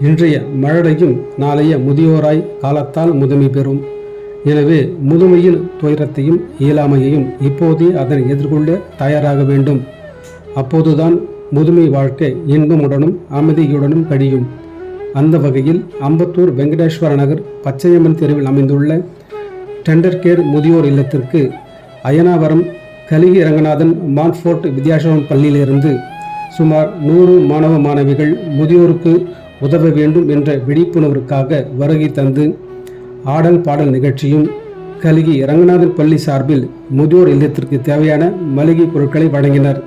இன்றைய மழலையும் நாளைய முதியோராய் காலத்தால் முதுமை பெறும். எனவே முதுமையின் துயரத்தையும் இயலாமையையும் இப்போதே அதனை எதிர்கொள்ள தயாராக வேண்டும். அப்போதுதான் முதுமை வாழ்க்கை இன்பமுடனும் அமைதியுடனும் கழியும். அந்த வகையில் அம்பத்தூர் வெங்கடேஸ்வர நகர் பச்சையம்மன் தெருவில் அமைந்துள்ள டெண்டர் கேர் முதியோர் இல்லத்திற்கு அயனாவரம் கலிகி ரங்கநாதன் மான்ஃபோர்ட் வித்யாசவன் பள்ளியிலிருந்து சுமார் நூறு மாணவ மாணவிகள் முதியோருக்கு உதவ வேண்டும் என்ற விழிப்புணர்வுக்காக வருகை தந்து ஆடல் பாடல் நிகழ்ச்சியும் கலிகி ரங்கநாதன் பள்ளி சார்பில் முதியோர் இல்லத்திற்கு தேவையான மளிகை பொருட்களை வழங்கினர்.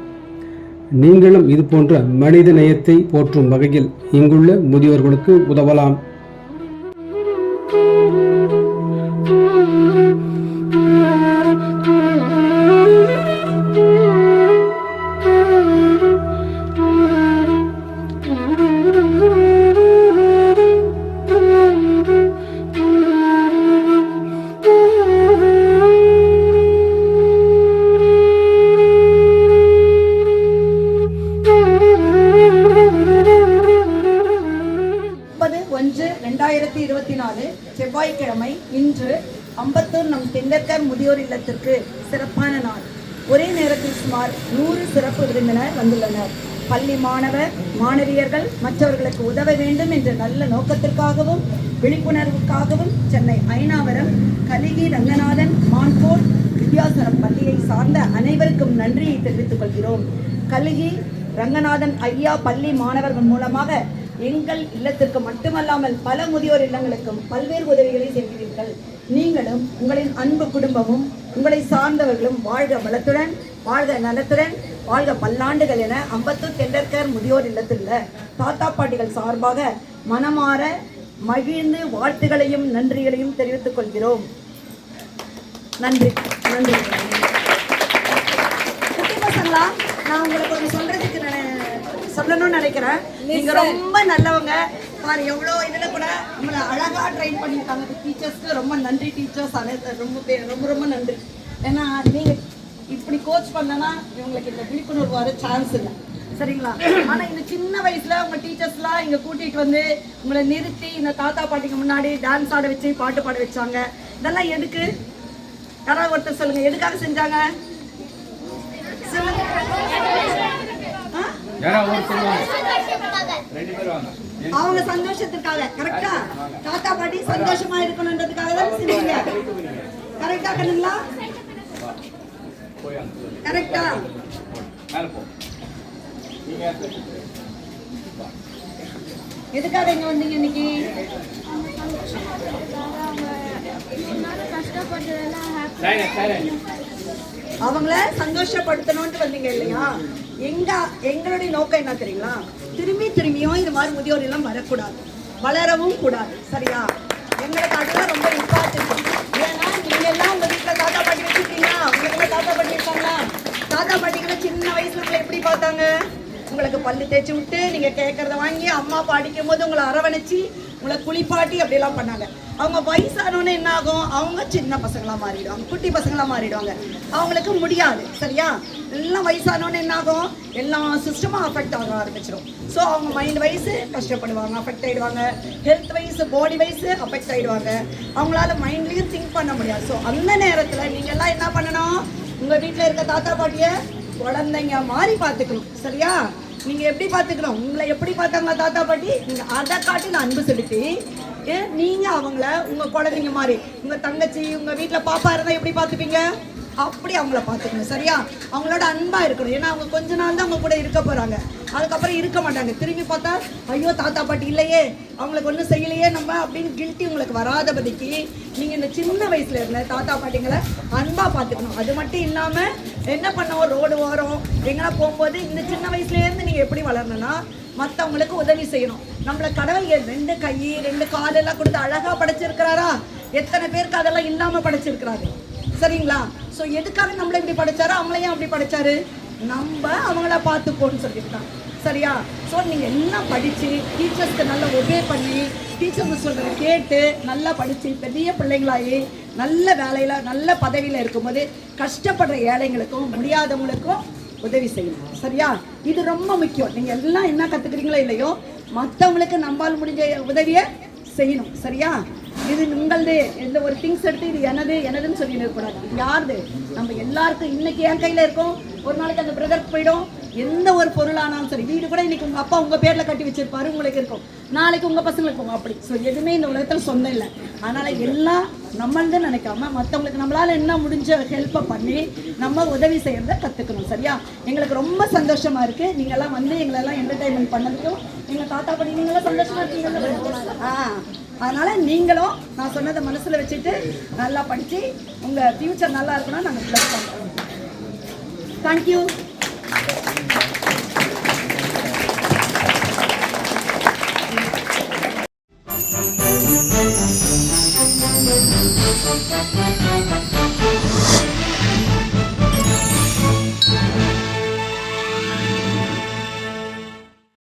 நீங்களும் இதுபோன்ற மனித நேயத்தை போற்றும் வகையில் இங்குள்ள முதியோர்களுக்கு உதவலாம். நாலு செவ்வாய்க்கிழமை இன்று அம்பத்தூர் நம் திண்டக்கர் முதியோர் இல்லத்திற்கு சிறப்பான நாள். ஒரே நேரத்தில் சுமார் நூறு சிறப்பு விருந்தினர் வந்துள்ளனர். பள்ளி மாணவர் மாணவியர்கள் மற்றவர்களுக்கு உதவ வேண்டும் என்ற நல்ல நோக்கத்திற்காகவும் விழிப்புணர்வுக்காகவும் சென்னை ஐநாவரம் கலிகி ரங்கநாதன் மான்போர் வித்யாசரம் பள்ளியை சார்ந்த அனைவருக்கும் நன்றியை தெரிவித்துக் கொள்கிறோம். கலிகி ரங்கநாதன் ஐயா பள்ளி மாணவர்கள் மூலமாக எங்கள் இல்லத்திற்கு மட்டுமல்லாமல் பல முதியோர் இல்லங்களுக்கும் பல்வேறு உதவிகளை செய்கிறீர்கள். நீங்களும் உங்களின் அன்பு குடும்பமும் உங்களை சார்ந்தவர்களும் வாழ்க வளத்துடன் வாழ்க நலத்துடன் வாழ்க பல்லாண்டுகள் என அம்பத்தூர் தெண்டர்கர் முதியோர் இல்லத்தில் உள்ள தாத்தா பாட்டிகள் சார்பாக மனமாற மகிழ்ந்து வாழ்த்துகளையும் நன்றிகளையும் தெரிவித்துக் கொள்கிறோம். நன்றி நன்றி. குட்டி பசங்களா நான் உங்களுக்கு ஒன்று சொல்றதுக்கு நினை- சொல்லணும்னு நினைக்கிறேன். நீங்க ரொம்ப நல்லவங்க. பாரு எவ்வளோ இதுல கூட நம்மளை அழகா ட்ரெயின் பண்ணியிருக்காங்க. டீச்சர்ஸ்க்கு ரொம்ப நன்றி டீச்சர்ஸ் அனைத்து ரொம்ப பேர் ரொம்ப ரொம்ப நன்றி. ஏன்னா நீங்க இப்படி கோச் பண்ணனா இவங்களுக்கு இந்த விழிப்புணர்வு வர சான்ஸ் இல்லை. சரிங்களா? ஆனா இந்த சின்ன வயசுல உங்க டீச்சர்ஸ்லாம் இங்க கூட்டிட்டு வந்து உங்களை நிறுத்தி இந்த தாத்தா பாட்டிக்கு முன்னாடி டான்ஸ் ஆட வச்சு பாட்டு பாட வச்சாங்க. இதெல்லாம் எதுக்கு? யாராவது ஒருத்தர் சொல்லுங்க. எதுக்காக செஞ்சாங்க? அவங்க சந்தோஷத்துக்காக கரெக்டா தாத்தா பாட்டி சந்தோஷமா இருக்கணுன்றதுக்காக தான் செஞ்சீங்க கரெக்டா கண்ணுங்களா கரெக்டா எதுக்காக இங்க வந்தீங்க இன்னைக்கு? அவங்கள சந்தோஷப்படுத்தணும்னு வந்தீங்க இல்லையா? எங்க எங்களுடைய நோக்கம் என்ன தெரியுங்களா? திரும்பி திரும்பியும் இது மாதிரி முதியோர் எல்லாம் வரக்கூடாது. வளரவும் கூடாது. சரியா? எங்களுக்கு அதெல்லாம் ரொம்ப இம்பார்ட்டன்ட் ஏன்னா நீங்க எல்லாம் உங்க வீட்டுல தாத்தா பாட்டி வச்சிருக்கீங்களா? உங்களுக்கு தாத்தா பாட்டி இருக்காங்களா? தாத்தா பாட்டிகளை சின்ன வயசுல உங்களை எப்படி பார்த்தாங்க? உங்களுக்கு பல்லு தேய்ச்சி விட்டு நீங்க கேட்கறத வாங்கி அம்மா பாடிக்கும் போது உங்களை அரவணைச்சு உங்களை குளிப்பாட்டி அப்படிலாம் பண்ணாங்க. அவங்க வயசானோன்னு என்ன ஆகும் அவங்க சின்ன பசங்களா மாறிடுவாங்க குட்டி பசங்களா மாறிடுவாங்க. அவங்களுக்கு முடியாது சரியா? எல்லாம் வயசானோன்னு என்ன ஆகும் எல்லா சிஸ்டமும் அஃபெக்ட் ஆக ஆரம்பிச்சிடும் ஸோ அவங்க மைண்ட் வைஸ் கஷ்டப்படுவாங்க அஃபெக்ட் ஆயிடுவாங்க. Health wise body wise affect ஆயிடுவாங்க. அவங்களால மைண்ட்லயும் திங்க் பண்ண முடியாது. ஸோ அந்த நேரத்தில் நீங்க எல்லாம் என்ன பண்ணணும்? உங்க வீட்டில் இருக்க தாத்தா பாட்டியை குழந்தைங்க மாதிரி பார்த்துக்கணும் சரியா? நீங்க எப்படி பார்த்துக்கணும் உங்களை எப்படி பார்த்தாங்க தாத்தா பாட்டி? நீங்க அதை காட்டி நான் அன்பு செலுத்தி நீங்கள் நீங்க அவங்கள உங்க குழந்தைங்க மாதிரி உங்க தங்கச்சி உங்க வீட்டில் பாப்பா இருந்தா எப்படி பார்த்துப்பீங்க அப்படி அவங்கள பார்த்துக்கணும் சரியா? அவங்களோட அன்பாக இருக்கணும். ஏன்னா அவங்க கொஞ்ச நாள் தான் அவங்க கூட இருக்க போகிறாங்க அதுக்கப்புறம் இருக்க மாட்டாங்க. திரும்பி பார்த்தா ஐயோ தாத்தா பாட்டி இல்லையே. அவங்களுக்கு ஒன்றும் செய்யலையே நம்ம அப்படின்னு கில்ட்டி உங்களுக்கு வராதபடிக்கு நீங்கள் இந்த சின்ன வயசில் இருந்த தாத்தா பாட்டிங்களை அன்பாக பார்த்துக்கணும். அது மட்டும் இல்லாமல் என்ன பண்ணுவோம் ரோடு ஓரம். எங்கன்னா போகும்போது இந்த சின்ன வயசுலேருந்து நீங்கள் எப்படி வளரணும்னா மற்றவங்களுக்கு உதவி செய்யணும். நம்மளை கடவுள் ரெண்டு கை ரெண்டு காலெல்லாம் கொடுத்து அழகாக படைச்சிருக்கிறாரா? எத்தனை பேருக்கு அதெல்லாம் இல்லாமல் படைச்சிருக்கிறாரு? சரிங்களா? ஸோ எதுக்காக நம்மளை இப்படி படைச்சாரு? அவங்களையும் அப்படி படைச்சாரு? நம்ம அவங்கள பார்த்துக்கோன்னு சொல்லியிருக்கான். சரியா? ஸோ நீங்கள் என்ன படித்து டீச்சர்ஸ்க்கு நல்லா ஒபே பண்ணி டீச்சர்ஸ் சொல்கிறத கேட்டு நல்லா படித்து பெரிய பிள்ளைங்களாகி நல்ல வேலையில் நல்ல பதவியில் இருக்கும்போது கஷ்டப்படுற ஏழைங்களுக்கும் முடியாதவங்களுக்கும் உதவி செய்யணும். சரியா? இது ரொம்ப முக்கியம். நீங்கள் எல்லாம் என்ன கற்றுக்குறீங்களோ இல்லையோ மற்றவங்களுக்கு நம்மால் முடிஞ்ச உதவியை செய்யணும். சரியா? இது உங்களது. எந்த ஒரு திங்ஸ் எடுத்து இது எனது எனதுன்னு சொல்லி இருக்கக்கூடாது. இது யாருது? நம்ம எல்லாருக்கும் இன்னைக்கு என் கையில் இருக்கும். ஒரு நாளைக்கு அந்த பிரதருக்கு போயிடும். எந்த ஒரு பொருளானாலும் சரி. வீடு கூட இன்னைக்கு உங்கள் அப்பா உங்கள் பேரில் கட்டி வச்சிருப்பாரு உங்களுக்கு இருக்கும். நாளைக்கு உங்கள் பசங்களுக்கு இருக்கும். அப்படி. ஸோ எதுவுமே இந்த உலகத்தில் சொந்தம் இல்லை. அதனால் எல்லாம் நம்மள்தான் நினைக்காம மற்றவங்களுக்கு நம்மளால் என்ன முடிஞ்ச ஹெல்ப்பை பண்ணி நம்ம உதவி செய்கிறத கற்றுக்கணும் சரியா? எங்களுக்கு ரொம்ப சந்தோஷமாக இருக்குது நீங்கள்லாம் வந்து எங்களெல்லாம் என்டர்டைன்மெண்ட் பண்ணதுக்கும் எங்கள் தாத்தா பண்ணி நீங்களாம் சந்தோஷமாக இருக்கீங்கல்ல? ஆ. அதனால் நீங்களும் நான் சொன்னதை மனசில் வச்சுட்டு நல்லா படித்து உங்கள் ஃப்யூச்சர் நல்லா இருக்கணும் நாங்கள் ப்ளஸ் பண்ணுறோம் தேங்க்யூ Thank